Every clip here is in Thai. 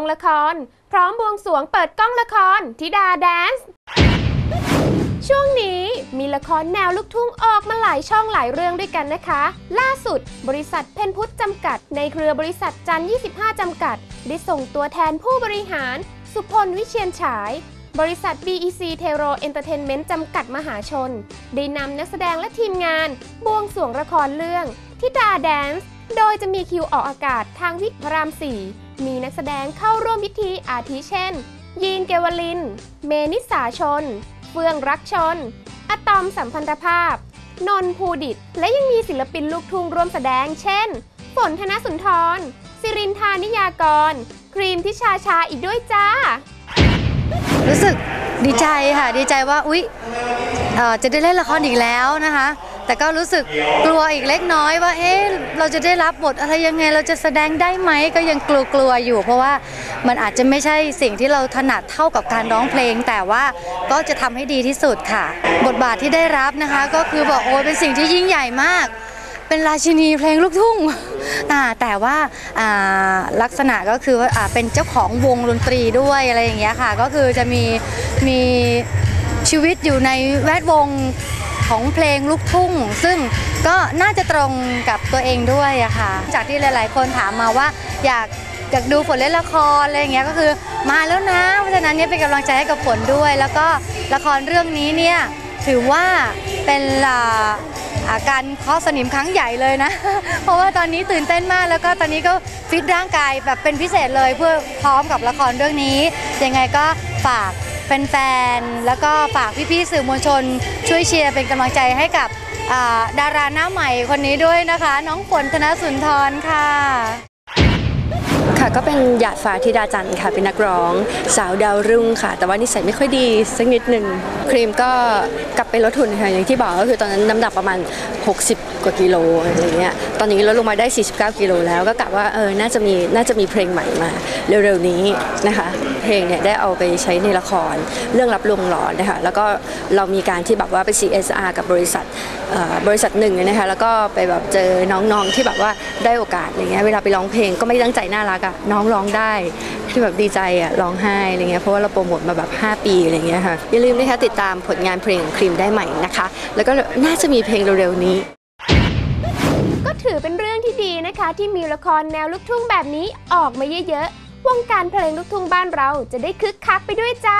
งละคร พร้อมบวงสวงเปิดกล้องละครธิดาแดนซ์ช่วงนี้มีละครแนวลูกทุ่งออกมาหลายช่องหลายเรื่องด้วยกันนะคะ ล่าสุด บริษัทเพนพุทธจำกัด ในเครือบริษัทจันทร์25 จำกัด ได้ส่งตัวแทนผู้บริหาร สุพลวิเชียนฉาย บริษัท BEC t e r o Entertainment จำกัดมหาชน ได้นำนักแสดงและทีมงาน บวงสวงละครเรื่องทิดาแดนซ์ โดยจะมีคิวออกอากาศทางวิกพระราม4 มีนักแสดงเข้าร่วมพิธีอาทิเช่น ยีนเกวลิน เมนิสาชน เฟื่องรักชน อะตอมสัมพันธภาพ นนภูดิต และยังมีศิลปินลูกทุ่งร่วมแสดง เช่น ฝนธนสุนทร สิรินทานิยากร ครีมทิชาชาอีกด้วยจ้า รู้สึกดีใจค่ะ ดีใจว่า อุ๊ยเอ่อจะได้เล่นละครอีกแล้วนะคะ แต่ก็รู้สึกกลัวอีกเล็กน้อยว่าเอ๊ะเราจะได้รับบทอะไรยังไงเราจะแสดงได้ไหมก็ยังกลัวๆอยู่ เพราะว่ามันอาจจะไม่ใช่สิ่งที่เราถนัดเท่ากับการร้องเพลง แต่ว่าก็จะทำให้ดีที่สุดค่ะ บทบาทที่ได้รับนะคะ ก็คือบอกโอ้เป็นสิ่งที่ยิ่งใหญ่มาก เป็นราชินีเพลงลูกทุ่งอ่แต่ว่าลักษณะก็คือว่าเป็นเจ้าของวงดนตรีด้วยอะไรอย่างเงี้ยค่ะ ก็คือจะมีมีชีวิตอยู่ในแวดวง ของเพลงลูกทุ่ง ซึ่งก็น่าจะตรงกับตัวเองด้วยอะค่ะ จากที่หลาย ๆ คนถามมาว่าอยากอยากดูฝนเล่นละครอะไรอย่างเงี้ยก็คือมาแล้วนะ เพราะฉะนั้นเนี่ยเป็นกำลังใจให้กับฝนด้วย แล้วก็ละครเรื่องนี้เนี่ยถือว่าเป็นอาอาการเคาะสนิมครั้งใหญ่เลยนะ เพราะว่าตอนนี้ตื่นเต้นมาก แล้วก็ตอนนี้ก็ฟิตร่างกายแบบเป็นพิเศษเลยเพื่อพร้อมกับละครเรื่องนี้ ยังไงก็ฝาก แฟนๆ แล้วก็ฝากพี่ๆ สื่อมวลชน ช่วยเชียร์เป็นกำลังใจให้กับดาราหน้าใหม่คนนี้ด้วยนะคะ น้องฝนธนสุนทรค่ะ ค่ะก็เป็นหยาดฟ้าธิดาจันทร์ค่ะ เป็นนักร้อง สาวดาวรุ่งค่ะ แต่ว่านิสัยไม่ค่อยดีสักนิดหนึ่งครีมก็กลับไปลดหุ่นค่ะอย่างที่บอกก็คือตอนนั้นน้ำหนักประมาณ 60 กว่ากิโลอะไรเงี้ยตอนนี้ลดลงมาได้ 49 กิโลแล้วก็กะว่าเออน่าจะมีน่าจะมีเพลงใหม่มาเร็วๆนี้นะคะ เพลงเนี่ยได้เอาไปใช้ในละครเรื่องรับลวงหลอนนะคะแล้วก็เรามีการที่แบบว่าไป CSR กับบริษัทบริษัทหนึ่งนะคะแล้วก็ไปแบบเจอน้องๆที่แบบว่าได้โอกาสอย่างเงี้ยเวลาไปร้องเพลงก็ไม่ตั้งใจน่ารักอะน้องร้องได้ที่แบบดีใจอะร้องไห้อะไรเงี้ยเพราะว่าเราโปรโมทมาแบบ 5 ปีอะไรเงี้ยค่ะอย่าลืมนะคะติดตามผลงานเพลงของครีมได้ใหม่นะคะ แล้วก็น่าจะมีเพลงเร็วๆนี้ ก็ถือเป็นเรื่องที่ดีนะคะ ที่มีละครแนวลูกทุ่งแบบนี้ออกมาเยอะๆ วงการเพลงลูกทุ่งบ้านเราจะได้คึกคักไปด้วยจ้า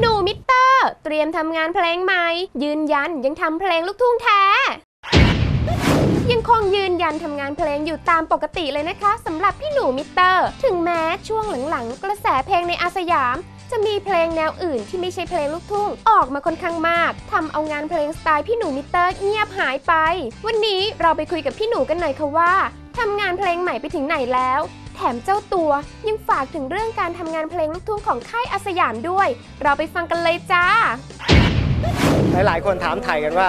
หนูมิเตอร์ เตรียมทำงานเพลงใหม่ ยืนยันยังทำเพลงลูกทุ่งแท้ ยังคงยืนยันทำงานเพลงอยู่ตามปกติเลยนะคะสำหรับพี่หนูมิเตอร์ ถึงแม้ช่วงหลังๆ กระแสเพลงในอาสยามจะมีเพลงแนวอื่นที่ไม่ใช่เพลงลูกทุ่งออกมาค่อนข้างมากทำเอางานเพลงสไตล์พี่หนูมิเตอร์เงียบหายไป วันนี้เราไปคุยกับพี่หนูกันหน่อยค่ะว่าทำงานเพลงใหม่ไปถึงไหนแล้ว แถมเจ้าตัวยังฝากถึงเรื่องการทำงานเพลงลูกทุ่งของค่ายอาสยามด้วย เราไปฟังกันเลยจ้า หลาย ๆ คนถามไถ่ายกันว่า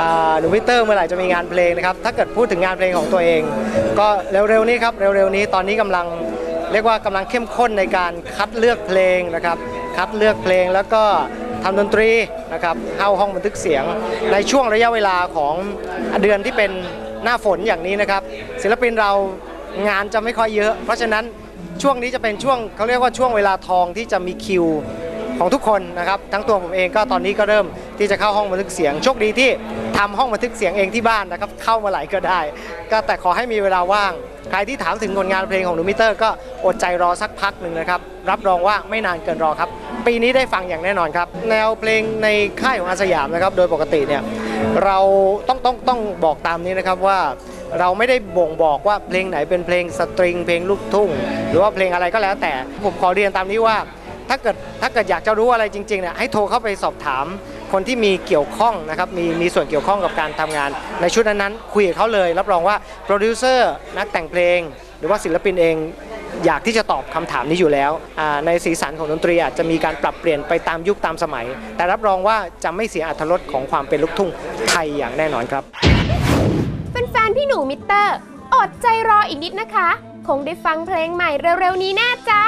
อ่าหนูวิเตอร์เมื่อไหร่จะมีงานเพลงนะครับ ถ้าเกิดพูดถึงงานเพลงของตัวเอง ก็เร็ว ๆ นี้ครับ เร็ว ๆ นี้ตอนนี้กำลังเรียกว่ากำลังเข้มข้นในการคัดเลือกเพลงนะครับ คัดเลือกเพลงแล้วก็ทำดนตรีนะครับเข้าห้องบันทึกเสียง ในช่วงระยะเวลาของเดือนที่เป็นหน้าฝนอย่างนี้นะครับ ศิลปินเรา งานจะไม่ค่อยเยอะ เพราะฉะนั้นช่วงนี้จะเป็นช่วงเขาเรียกว่าช่วงเวลาทองที่จะมีคิวของทุกคนนะครับ ทั้งตัวผมเองก็ตอนนี้ก็เริ่มที่จะเข้าห้องบันทึกเสียงโชคดีที่ทำห้องบันทึกเสียงเองที่บ้านนะครับ เข้ามาไหลก็ได้ ก็แต่ขอให้มีเวลาว่าง ใครที่ถามถึงผลงานเพลงของนูมิเตอร์ ก็อดใจรอสักพักหนึ่งนะครับ รับรองว่าไม่นานเกินรอครับ ปีนี้ได้ฟังอย่างแน่นอนครับ แนวเพลงในค่ายของอาสยามนะครับ โดยปกติเนี่ยเราต้องต้องต้องบอกตามนี้นะครับว่า เราไม่ได้บ่งบอกว่าเพลงไหนเป็นเพลงสตริง เพลงลูกทุ่ง หรือว่าเพลงอะไรก็แล้วแต่ผมขอเรียนตามนี้ว่า ถ้าเกิดถ้าเกิดอยากจะรู้อะไรจริงๆเนี่ยให้โทรเข้าไปสอบถามคนที่มีเกี่ยวข้องนะครับมีมีส่วนเกี่ยวข้องกับการทำงาน ในชุดนั้นๆคุยกับเขาเลย รับรองว่าโปรดิวเซอร์นักแต่งเพลง หรือว่าศิลปินเองอยากที่จะตอบคำถามนี้อยู่แล้ว ในสีสันของดนตรีอาจจะมีการปรับเปลี่ยนไปตามยุคตามสมัย แต่รับรองว่าจะไม่เสียอรรถรสของความเป็นลูกทุ่งไทยอย่างแน่นอนครับ ฟน ๆ พี่หนูมิเตอร์ อดใจรออีกนิดนะคะ คงได้ฟังเพลงใหม่เร็ว ๆ นี้แน่จ้า